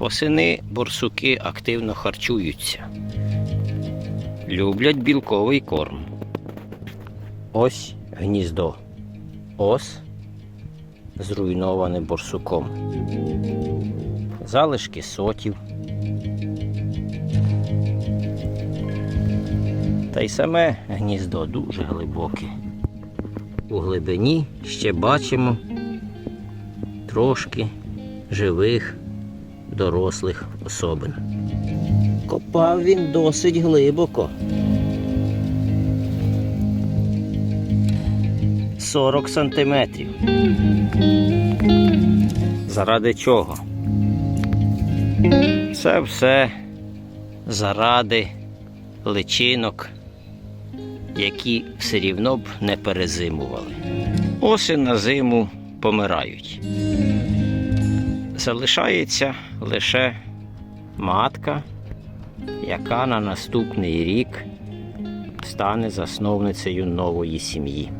Восени борсуки активно харчуються. Люблять білковий корм. Ось гніздо. Ос зруйноване борсуком. Залишки сотів. Та й саме гніздо дуже глибоке. У глибині ще бачимо трошки живих дорослих особин. Копав він досить глибоко. 40 сантиметрів. Заради чого? Це все заради личинок, які все рівно б не перезимували. Осінь на зиму помирають. Залишається лише матка, яка на наступний рік стане засновницею нової сім'ї.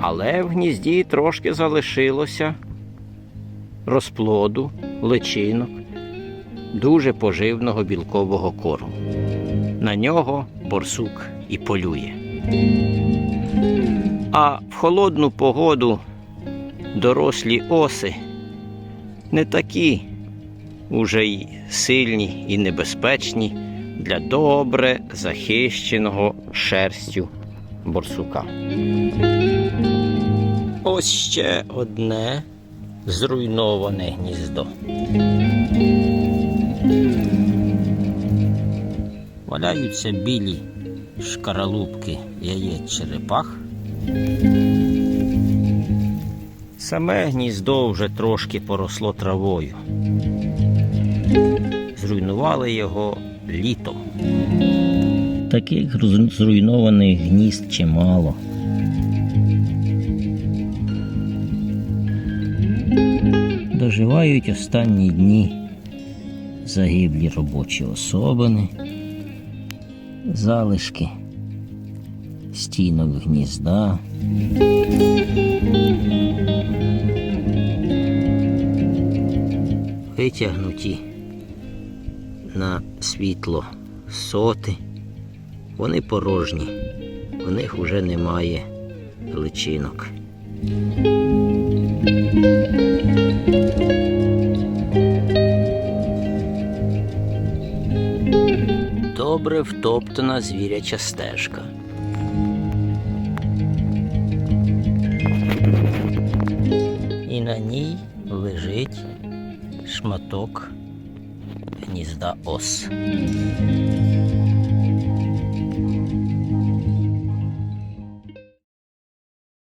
Але в гнізді трошки залишилося розплоду, личинок, дуже поживного білкового корму. На нього борсук і полює. А в холодну погоду дорослі оси не такі уже й сильні і небезпечні для добре захищеного шерстю борсука. Ось ще одне зруйноване гніздо. Валяються білі шкаралупки яєць черепах. Саме гніздо вже трошки поросло травою. Зруйнували його літом. Таких зруйнованих гнізд чимало. Доживають останні дні загиблі робочі особини, залишки стінок гнізда. Витягнуті на світло соти. Вони порожні, в них уже немає личинок. Добре втоптана звіряча стежка. І на ній лежить шматок гнізда ос.